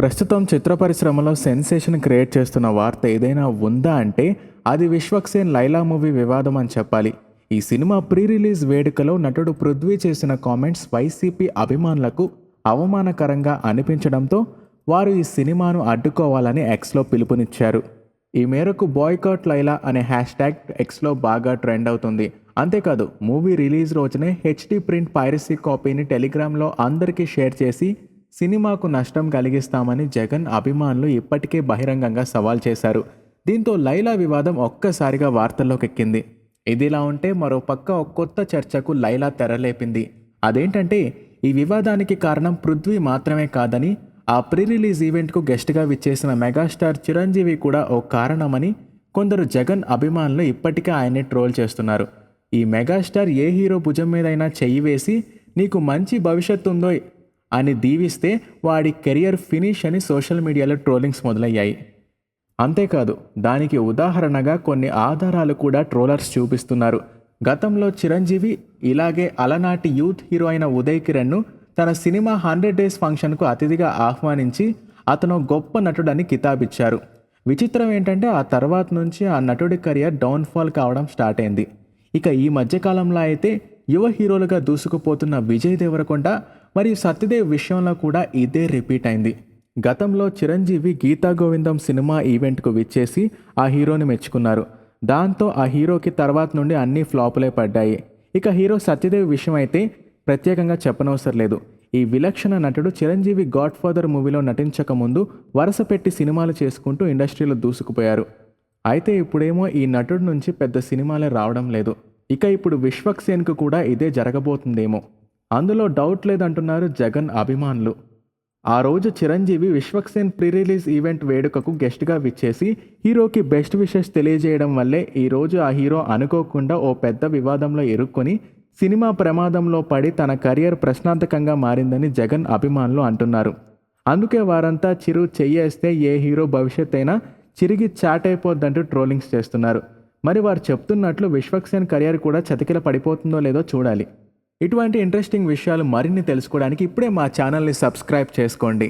ప్రస్తుతం చిత్ర పరిశ్రమలో sensation create చేస్తున్న వార్త ఏదైనా ఉందా అంటే అది విశ్వక్సేన్ లైలా మూవీ వివాదం అని చెప్పాలి. ఈ సినిమా ప్రీ రిలీజ్ వేడుకలో నటుడు పృథ్వీ చేసిన కామెంట్స్ వైసీపీ అభిమానులకు అవమానకరంగా అనిపించడంతో వారు ఈ సినిమాను అడ్డుకోవాలని ఎక్స్లో పిలుపునిచ్చారు. ఈ మేరకు బాయ్కాట్ లైలా అనే హ్యాష్ ట్యాగ్ ఎక్స్లో బాగా ట్రెండ్ అవుతుంది. అంతేకాదు మూవీ రిలీజ్ రోజునే హెచ్డి ప్రింట్ పైరసీ కాపీని టెలిగ్రామ్లో అందరికీ షేర్ చేసి సినిమాకు నష్టం కలిగిస్తామని జగన్ అభిమానులు ఇప్పటికే బహిరంగంగా సవాల్ చేశారు. దీంతో లైలా వివాదం ఒక్కసారిగా వార్తల్లోకి ఎక్కింది ఇదిలా ఉంటే మరో పక్క ఒక కొత్త చర్చకు లైలా తెరలేపింది. అదేంటంటే ఈ వివాదానికి కారణం పృథ్వీ మాత్రమే కాదని ఆ ప్రీ రిలీజ్ ఈవెంట్కు గెస్ట్గా విచ్చేసిన మెగాస్టార్ చిరంజీవి కూడా ఓ కారణమని కొందరు జగన్ అభిమానులు ఇప్పటికే ఆయన్ని ట్రోల్ చేస్తున్నారు. ఈ మెగాస్టార్ ఏ హీరో భుజం మీదైనా చెయ్యి వేసి నీకు మంచి భవిష్యత్తు ఉందో అని దీవిస్తే వాడి కెరియర్ ఫినిష్ అని సోషల్ మీడియాలో ట్రోలింగ్స్ మొదలయ్యాయి. అంతేకాదు దానికి ఉదాహరణగా కొన్ని ఆధారాలు కూడా ట్రోలర్స్ చూపిస్తున్నారు. గతంలో చిరంజీవి ఇలాగే అలనాటి యూత్ హీరో అయిన ఉదయ్ కిరణ్ను తన సినిమా హండ్రెడ్ డేస్ ఫంక్షన్కు అతిథిగా ఆహ్వానించి అతను గొప్ప నటుడని కితాబిచ్చారు. విచిత్రం ఏంటంటే ఆ తర్వాత నుంచి ఆ నటుడి కెరియర్ డౌన్ఫాల్ కావడం స్టార్ట్ అయింది. ఇక ఈ మధ్యకాలంలో అయితే యువ హీరోలుగా దూసుకుపోతున్న విజయ్ దేవరకొండ మరియు సత్యదేవ్ విషయంలో కూడా ఇదే రిపీట్ అయింది. గతంలో చిరంజీవి గీతా గోవిందం సినిమా ఈవెంట్కు విచ్చేసి ఆ హీరోని మెచ్చుకున్నారు. దాంతో ఆ హీరోకి తర్వాత నుండి అన్ని ఫ్లాపులే పడ్డాయి. ఇక హీరో సత్యదేవ్ విషయం అయితే ప్రత్యేకంగా చెప్పనవసరం లేదు. ఈ విలక్షణ నటుడు చిరంజీవి గాడ్ ఫాదర్ మూవీలో నటించక ముందు వరుస పెట్టి సినిమాలు చేసుకుంటూ ఇండస్ట్రీలో దూసుకుపోయారు. అయితే ఇప్పుడేమో ఈ నటుడి నుంచి పెద్ద సినిమాలే రావడం లేదు. ఇక ఇప్పుడు విశ్వక్సేన్కు కూడా ఇదే జరగబోతుందేమో. అందులో డౌట్ లేదంటున్నారు జగన్ అభిమానులు. ఆ రోజు Chiranjeevi Vishwaksen pre release event వేడుకకు గెస్ట్గా విచ్చేసి హీరోకి బెస్ట్ విషెస్ తెలియజేయడం వల్లే ఈ రోజు ఆ హీరో అనుకోకుండా ఓ పెద్ద వివాదంలో ఇరుక్కొని సినిమా ప్రమాదంలో పడి తన కెరియర్ ప్రశ్నార్థకంగా మారిందని జగన్ అభిమానులు అంటున్నారు. అందుకే వారంతా చిరు చెయ్యేస్తే ఏ హీరో భవిష్యత్ అయినా చిరిగి చాట్ అయిపోద్దంటూ ట్రోలింగ్స్ చేస్తున్నారు. మరి వారు చెప్తున్నట్లు విశ్వక్సేన్ కెరియర్ కూడా చతికిల పడిపోతుందో లేదో చూడాలి. ఇటువంటి ఇంట్రెస్టింగ్ విషయాలు మరిన్ని తెలుసుకోవడానికి ఇప్పుడే మా ఛానల్ని సబ్స్క్రైబ్ చేసుకోండి.